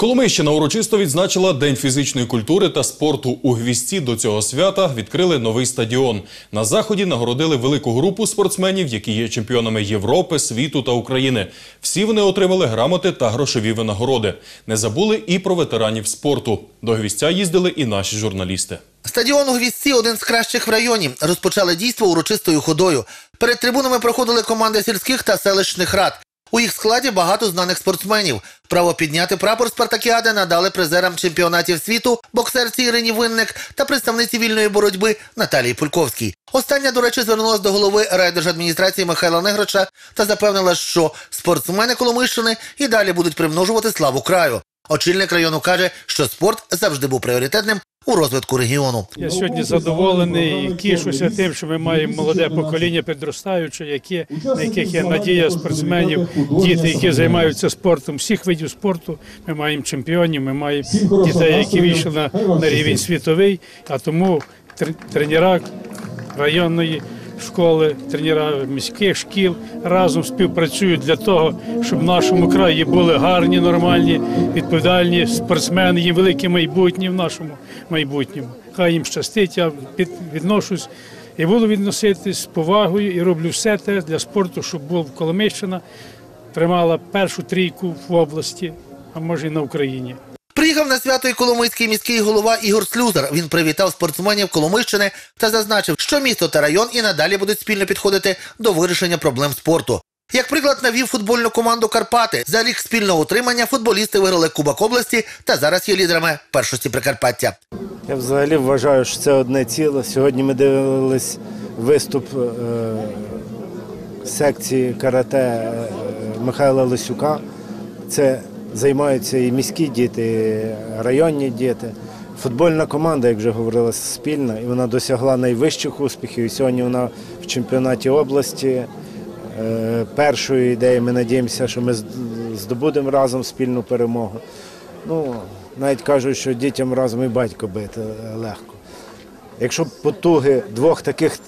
Коломийщина урочисто відзначила День фізичної культури та спорту. У гвісті до цього свята відкрили новий стадіон. На заході нагородили велику групу спортсменів, які є чемпіонами Європи, світу та України. Всі вони отримали грамоти та грошові винагороди. Не забули і про ветеранів спорту. До гвістя їздили і наші журналісти. Стадіон у Гвістці – один з кращих в районі. Розпочали дійство урочистою ходою. Перед трибунами проходили команди сільських та селищних рад. У їх складі багато знаних спортсменів. Право підняти прапор Спартакіади надали призерам чемпіонатів світу, боксерці Ірині Винник та представниці вільної боротьби Наталії Пульковській. Остання, до речі, звернулася до голови райдержадміністрації Михайла Неграча та запевнила, що спортсмени Коломийщини і далі будуть примножувати славу краю. Очільник району каже, що спорт завжди був пріоритетним у розвитку регіону. Я сьогодні задоволений і тішуся тим, що ми маємо молоде покоління підростаюче, які, на яких є надія спортсменів, діти, які займаються спортом, всіх видів спорту. Ми маємо чемпіонів, ми маємо дітей, які вийшли на, на рівень світовий, а тому тренера районної школи, тренера міських шкіл разом співпрацюють для того, щоб в нашому краї були гарні, нормальні, відповідальні спортсмени, є велике майбутнє в нашому майбутньому. Хай їм щастить, я відношусь і буду відноситись з повагою і роблю все те для спорту, щоб був Коломийщина тримала першу трійку в області, а може і на Україні. Приїхав на свято і Коломийський міський голова Ігор Слюзар. Він привітав спортсменів Коломийщини та зазначив, що місто та район і надалі будуть спільно підходити до вирішення проблем спорту. Як приклад навів футбольну команду Карпати. За рік спільного утримання футболісти виграли Кубок області та зараз є лідерами першості Прикарпаття. Я взагалі вважаю, що це одне ціле. Сьогодні ми дивились виступ е, секції карате е, Михайла Лисюка. Це займаються і міські діти, і районні діти. Футбольна команда, як вже говорила, спільна, і вона досягла найвищих успіхів. І сьогодні вона в чемпіонаті області. Е, Першою ідеєю ми надіємося, що ми здобудемо разом спільну перемогу. Ну, навіть кажуть, що дітям разом і батько бити легко. Якщо потуги двох таких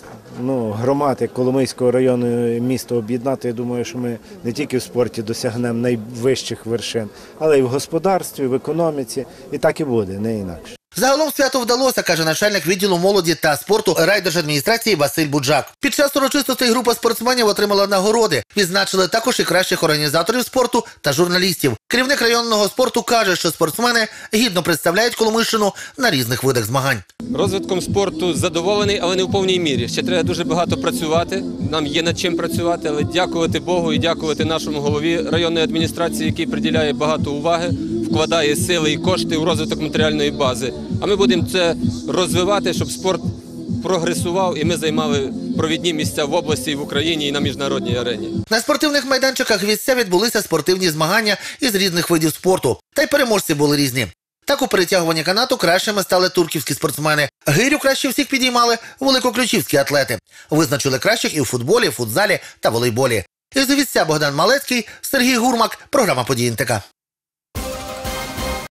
ну, громад, як Коломийського району і міста об'єднати, я думаю, що ми не тільки в спорті досягнемо найвищих вершин, але й в господарстві, в економіці. І так і буде, не інакше. Загалом свято вдалося, каже начальник відділу молоді та спорту райдержадміністрації Василь Буджак. Під час урочистостей група спортсменів отримала нагороди. Відзначили також і кращих організаторів спорту та журналістів. Керівник районного спорту каже, що спортсмени гідно представляють Коломийщину на різних видах змагань. Розвитком спорту задоволений, але не в повній мірі. Ще треба дуже багато працювати. Нам є над чим працювати, але дякувати Богу і дякувати нашому голові районної адміністрації, який приділяє багато уваги, вкладає сили і кошти у розвиток матеріальної бази. А ми будемо це розвивати, щоб спорт прогресував і ми займали провідні місця в області, в Україні і на міжнародній арені. На спортивних майданчиках вісця відбулися спортивні змагання із різних видів спорту. Та й переможці були різні. Так у перетягуванні канату кращими стали турківські спортсмени. Гирю краще всіх підіймали великоключівські атлети. Визначили кращих і у футболі, футзалі та волейболі. Із Богдан Малецький, Сергій Гурмак, програма «Події НТК».